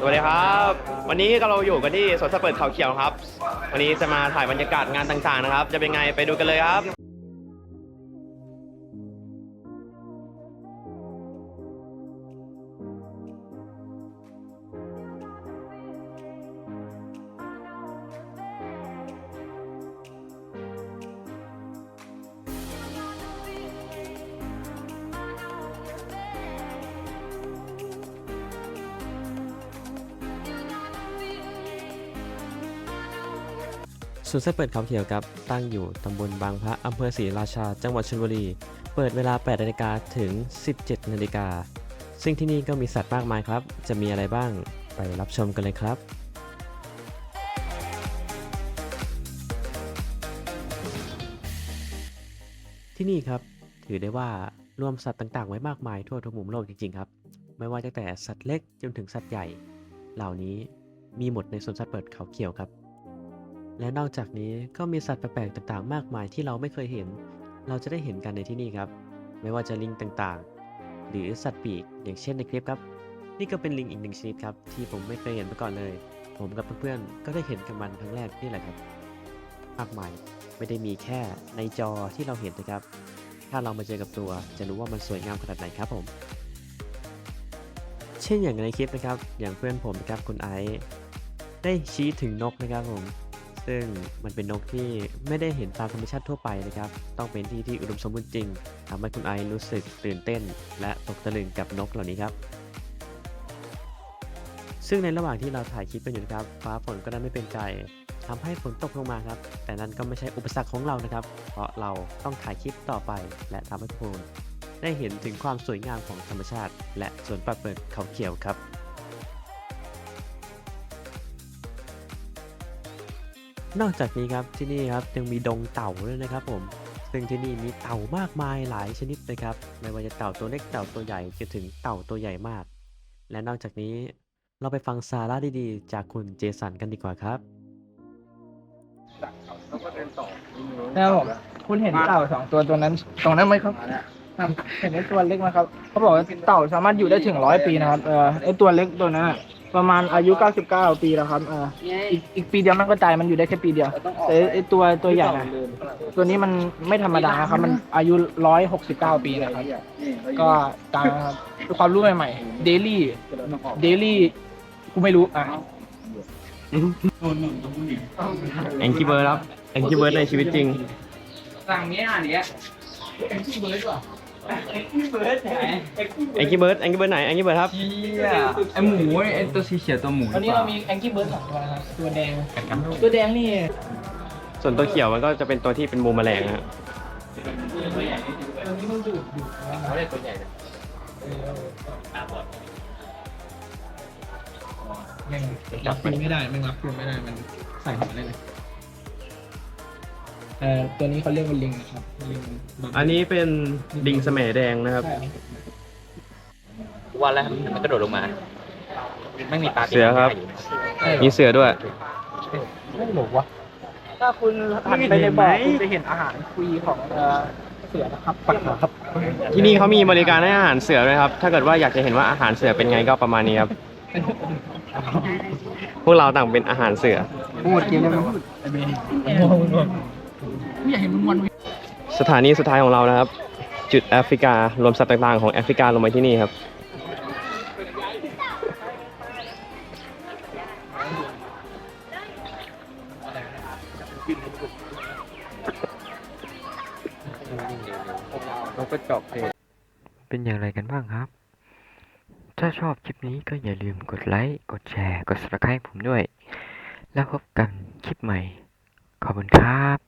สวัสดีครับ วันนี้ก็เราอยู่กันที่สวนสัตว์เปิดเขาเขียวครับ วันนี้จะมาถ่ายบรรยากาศงานต่างๆนะครับ จะเป็นไงไปดูกันเลยครับ สวนสัตว์เปิดเขาเขียวครับ ตั้งอยู่ตำบลบางพระอำเภอศรีราชา จังหวัดชลบุรี เปิดเวลา 8 นาฬิกาถึง 17 นาฬิกา ซึ่งที่นี่ก็มีสัตว์มากมายครับ จะมีอะไรบ้าง ไปรับชมกันเลยครับที่นี่ครับถือได้ว่ารวมสัตว์ต่างๆ ไว้มากมายทั่วทุกมุมโลกจริงๆครับ ไม่ว่าตั้งแต่สัตว์เล็กจนถึงสัตว์ใหญ่ เหล่านี้มีหมดในสวนสัตว์เปิดเขาเขียวครับ และนอกจากนี้ก็มีสัตว์แปลกๆต่างๆ มากมายที่เราไม่เคยเห็น เราจะได้เห็นกันในที่นี่ครับ ไม่ว่าจะลิงต่างๆ หรือสัตว์ปีกอย่างเช่นในคลิปครับ นี่ก็เป็นลิงอีกหนึ่งชนิดครับที่ผมไม่เคยเห็นมาก่อนเลย ผมกับเพื่อนๆก็ได้เห็นกันมันครั้งแรกนี่แหละครับมากมายไม่ได้มีแค่ในจอที่เราเห็นนะครับ ถ้าเรามาเจอกับตัวจะรู้ว่ามันสวยงามขนาดไหนครับผม เช่นอย่างในคลิปนะครับ อย่างเพื่อนผมนะครับคุณไอซ์ได้ชี้ถึงนกนะครับผม ซึ่งมันเป็นนกที่ไม่ได้เห็นตามธรรมชาติทั่วไปนะครับ ต้องเป็นที่ที่อุดมสมบูรณ์จริงทำให้คุณไอรู้สึกตื่นเต้น และตกตะลึงกับนกเหล่านี้ครับ ซึ่งในระหว่างที่เราถ่ายคลิปกันอยู่นะครับ ฟ้าฝนก็ได้ไม่เป็นใจทำให้ฝนตกลงมาครับ แต่นั้นก็ไม่ใช่อุปสรรคของเรานะครับ เพราะเราต้องถ่ายคลิปต่อไป และทำให้ทุกคนได้เห็นถึงความสวยงามของธรรมชาติ และสวนป่าเปิดเขาเขียวครับ นอกจากนี้ครับที่นี่ครับยังมีดงเต่าด้วยนะครับผม ซึ่งที่นี่มีเต่ามากมายหลายชนิดเลยครับ ไม่ว่าจะเต่าตัวเล็กเต่าตัวใหญ่จนถึงเต่าตัวใหญ่มาก และนอกจากนี้เราไปฟังสาระดีๆ จากคุณเจสันกันดีกว่าครับแล้วผมคุณเห็นเต่าสองตัวตัวนั้นตรงนั้นไหมครับครับเห็นไอ้ตัวเล็กไหมครับเขาบอกว่าเต่าสามารถอยู่ได้ถึงร้อยปีนะครับเออไอ้ตัวเล็กตัวนั้นอะ ประมาณอายุ 99 ปีแล้วครับเอออีกอีกปีเดียวมันก็ตายมันอยู่ได้แค่ปีเดียวแต่ไอ้ตัวตัวใหญ่นะตัวนี้มันไม่ธรรมดานะครับ มันอายุ 169 ปีนะครับ ก็ตายนะครับเป็นความรู้ใหม่ๆเดลี่เดลี่กูไม่รู้อะแองกี้เบิร์ดครับแองกี้เบิร์ดในชีวิตจริงสั่งนี้อะเนี้ยแองกี้เบิร์ดว่ะ แองกี้เบิร์ดไหนแองกี้เบิร์ดแองกี้เบิร์ดไหนแองกี้เบิร์ดครับเชี่ยไอหมูไอตัวสีเขียวตัวหมูวันนี้เรามีแองกี้เบิร์ดสองตัวนะครับ ตัวแดง ตัวแดงนี่ส่วนตัวเขียวมันก็จะเป็นตัวที่เป็นมูแมลงนะฮะตัวนี้มันดูดดูดเขาเรียกตัวใหญ่ยังรับปืนไม่ได้มันรับปืนไม่ได้ มันใส่หัวได้เลย เอ่อตัวนี้เขาเรียกว่าลิงนะครับลิงบังอันนี้เป็นลิงแสมแดงนะครับ ใช่ครับวันแล้วมันกระโดดลงมา ไม่มีปลาเสือครับใช่มีเสือด้วย ไม่หลวะถ้าคุณหันไปในบ่อคุณจะเห็นอาหารฟรีของเอ่อเสือนะครับปักครับ ที่นี่เขามีบริการให้อาหารเสือด้วยครับ ถ้าเกิดว่าอยากจะเห็นว่าอาหารเสือเป็นไงก็ประมาณนี้ครับ พวกเราต่างเป็นอาหารเสือ พูดเกี่ยวกับพูดไอ้เบนไม่อยากเห็นมันมันสถานีสุดท้ายของเรานะครับ จุดแอฟริการวมสัตว์ต่างๆของแอฟริกาลงมาที่นี่ครับ นกกระจอกเทศเป็นอย่างไรกันบ้างครับ ถ้าชอบคลิปนี้ก็อย่าลืมกดไลค์ กดแชร์ กด subscribe ผมด้วย แล้วพบกันคลิปใหม่ ขอบคุณครับ